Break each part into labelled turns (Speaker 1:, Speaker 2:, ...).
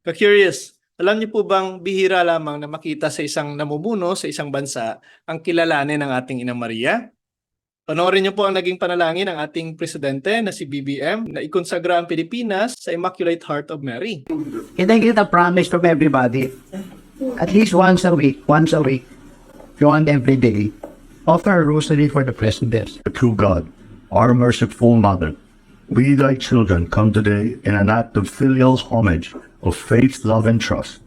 Speaker 1: Ka-curious, alam niyo po bang bihira lamang na makita sa isang namumuno sa isang bansa ang kilalanin ng ating Ina Maria? Panoorin niyo po ang naging panalangin ng ating presidente na si BBM na ikonsagra ang Pilipinas sa Immaculate Heart of Mary.
Speaker 2: Can I get a promise from everybody? At least once a week, once a week, if you want every day, offer a rosary for the president.
Speaker 3: The true God, our merciful Mother, we thy children come today in an act of filial homage, of faith, love, and trust,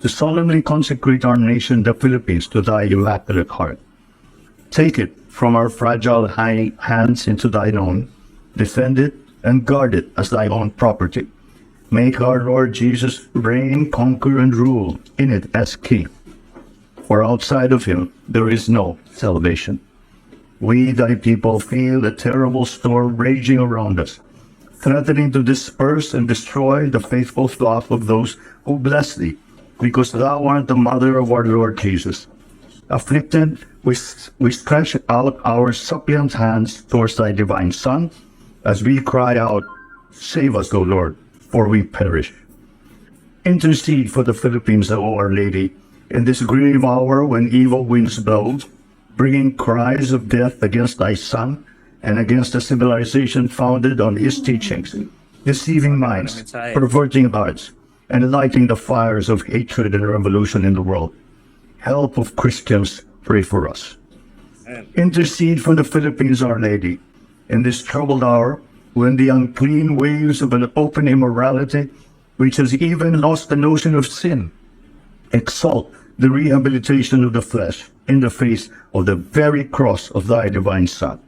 Speaker 3: to solemnly consecrate our nation, the Philippines, to thy immaculate heart. Take it from our fragile hands into thine own, defend it and guard it as thy own property. Make our Lord Jesus reign, conquer, and rule in it as King. For outside of him there is no salvation. We, thy people, feel the terrible storm raging around us, threatening to disperse and destroy the faithful flock of those who bless thee, because thou art the mother of our Lord Jesus. Afflicted, we, we stretch out our suppliant hands towards thy divine Son, as we cry out, Save us, O Lord, for we perish. Intercede for the Philippines, O Our Lady, in this grave hour when evil winds blow, bringing cries of death against thy Son and against a civilization founded on his teachings, deceiving minds, perverting hearts, and lighting the fires of hatred and revolution in the world. Help of Christians, pray for us. Intercede for the Philippines, Our Lady, in this troubled hour when the unclean waves of an open immorality, which has even lost the notion of sin, exalt the rehabilitation of the flesh in the face of the very cross of thy divine Son,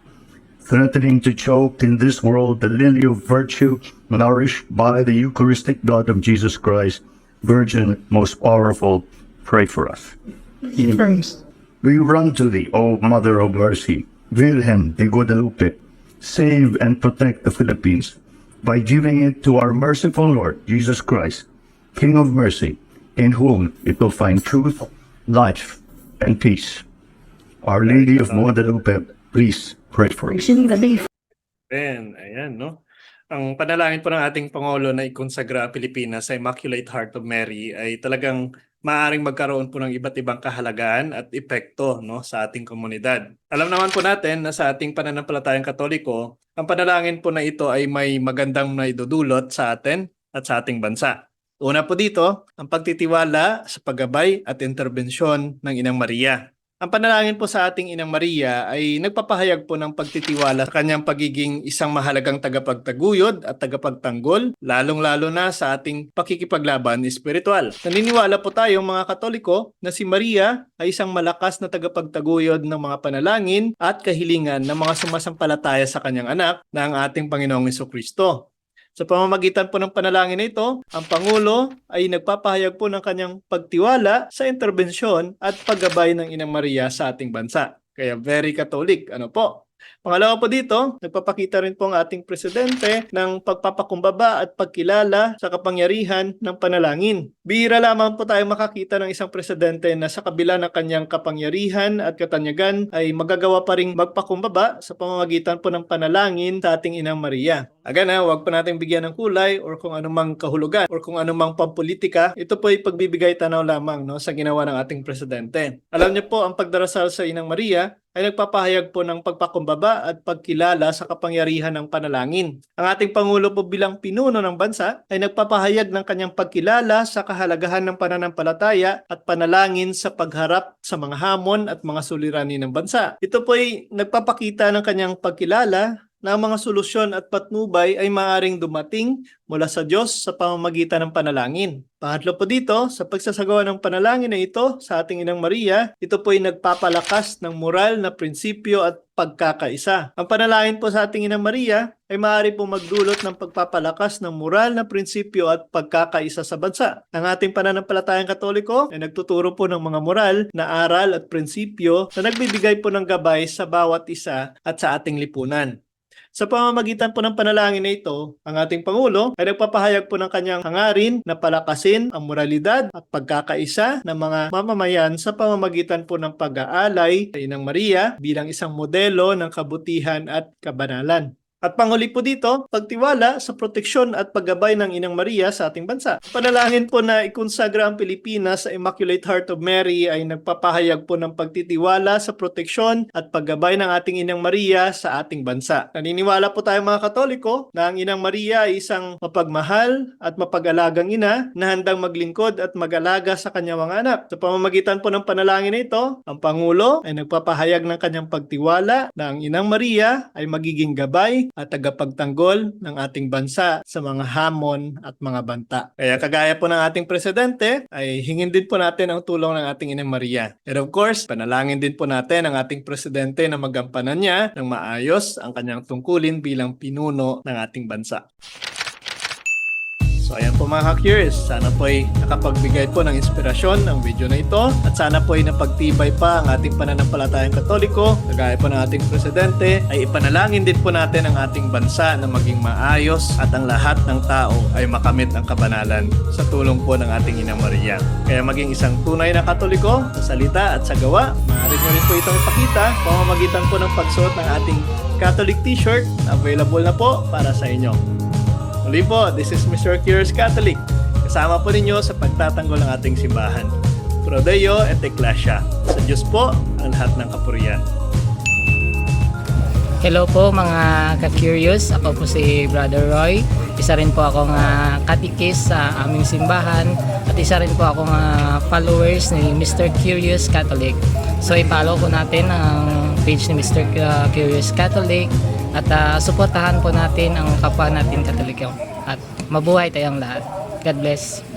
Speaker 3: threatening to choke in this world the lily of virtue nourished by the Eucharistic blood of Jesus Christ, Virgin most powerful, pray for us. We run to thee, O Mother of Mercy, Wilhelm de Guadalupe, save and protect the Philippines by giving it to our merciful Lord Jesus Christ, King of mercy, in whom it will find truth, life, and peace. Our Lady of Guadalupe, please pray for us.
Speaker 1: Ayan, ayan, no? Ang panalangin po ng ating Pangulo na ikonsagra Pilipinas sa Immaculate Heart of Mary ay talagang maaaring magkaroon po ng iba't ibang kahalagaan at epekto no, sa ating komunidad. Alam naman po natin na sa ating pananampalatayang katoliko, ang panalangin po na ito ay may magandang naidudulot sa atin at sa ating bansa. Una po dito, ang pagtitiwala sa paggabay at interbensyon ng Inang Maria. Ang panalangin po sa ating Inang Maria ay nagpapahayag po ng pagtitiwala sa kanyang pagiging isang mahalagang tagapagtaguyod at tagapagtanggol, lalong-lalo na sa ating pakikipaglaban espiritual. Naniniwala po tayong mga Katoliko na si Maria ay isang malakas na tagapagtaguyod ng mga panalangin at kahilingan ng mga sumasampalataya sa kanyang anak na ang ating Panginoong Kristo. Sa pamamagitan po ng panalangin na ito, ang Pangulo ay nagpapahayag po ng kanyang pagtiwala sa interbensyon at paggabay ng Inang Maria sa ating bansa. Kaya very Catholic, ano po? Pangalawa po dito, nagpapakita rin po ang ating presidente ng pagpapakumbaba at pagkilala sa kapangyarihan ng panalangin. Bihira lamang po tayo makakita ng isang presidente na sa kabila ng kanyang kapangyarihan at katanyagan ay magagawa pa ring magpakumbaba sa pamamagitan po ng panalangin sa ating Inang Maria. Again ha, huwag po nating bigyan ng kulay or kung anumang kahulugan or kung anumang pampolitika. Ito po ay pagbibigay tanaw lamang no, sa ginawa ng ating presidente. Alam niyo po, ang pagdarasal sa Inang Maria ay nagpapahayag po ng pagpakumbaba at pagkilala sa kapangyarihan ng panalangin. Ang ating Pangulo po bilang pinuno ng bansa ay nagpapahayag ng kanyang pagkilala sa kahalagahan ng pananampalataya at panalangin sa pagharap sa mga hamon at mga suliranin ng bansa. Ito po ay nagpapakita ng kanyang pagkilala na ang mga solusyon at patnubay ay maaring dumating mula sa Diyos sa pamamagitan ng panalangin. Pangatlo po dito, sa pagsasagawa ng panalangin na ito sa ating Inang Maria, ito po ay nagpapalakas ng moral na prinsipyo at pagkakaisa. Ang panalangin po sa ating Inang Maria ay maaari po magdulot ng pagpapalakas ng moral na prinsipyo at pagkakaisa sa bansa. Ang ating pananampalatayang katoliko ay nagtuturo po ng mga moral na aral at prinsipyo na nagbibigay po ng gabay sa bawat isa at sa ating lipunan. Sa pamamagitan po ng panalangin na ito, ang ating Pangulo ay nagpapahayag po ng kanyang hangarin na palakasin ang moralidad at pagkakaisa ng mga mamamayan sa pamamagitan po ng pag-aalay sa Inang Maria bilang isang modelo ng kabutihan at kabanalan. At panghuli po dito, pagtiwala sa proteksyon at paggabay ng Inang Maria sa ating bansa. Panalangin po na ikonsagra ang Pilipinas sa Immaculate Heart of Mary ay nagpapahayag po ng pagtitiwala sa proteksyon at paggabay ng ating Inang Maria sa ating bansa. Naniniwala po tayo mga Katoliko na ang Inang Maria ay isang mapagmahal at mapag-alagang ina na handang maglingkod at mag-alaga sa kanyang mga anak. Sa pamamagitan po ng panalangin na ito, ang Pangulo ay nagpapahayag ng kanyang pagtiwala na ang Inang Maria ay magiging gabay at tagapagtanggol ng ating bansa sa mga hamon at mga banta. Kaya kagaya po ng ating presidente, ay hingin din po natin ang tulong ng ating Inang Maria. And of course, panalangin din po natin ang ating presidente na magampanan niya ng maayos ang kanyang tungkulin bilang pinuno ng ating bansa. So ayan po mga ka-curious, sana po ay nakapagbigay po ng inspirasyon ang video na ito at sana po ay napagtibay pa ang ating pananampalatayang katoliko kagaya po ng ating presidente ay ipanalangin din po natin ang ating bansa na maging maayos at ang lahat ng tao ay makamit ang kabanalan sa tulong po ng ating Ina Maria. Kaya maging isang tunay na katoliko sa salita at sa gawa, maaari nyo rin po itong ipakita pamamagitan po ng pagsuot ng ating Catholic t-shirt na available na po para sa inyo. Muli po, this is Mr. Curious Catholic. Kasama po ninyo sa pagtatanggol ng ating simbahan. Pro Deo et Ecclesia. Sa Diyos po ang lahat ng kapurian.
Speaker 4: Hello po mga ka-curious. Ako po si Brother Roy. Isa rin po akong uh, katikis sa aming simbahan at isa rin po akong ah, followers ni Mr. Curious Catholic. So i-follow po natin ang page ni Mr. Curious Catholic at ah, suportahan po natin ang kapwa natin Katoliko. At mabuhay tayong lahat. God bless.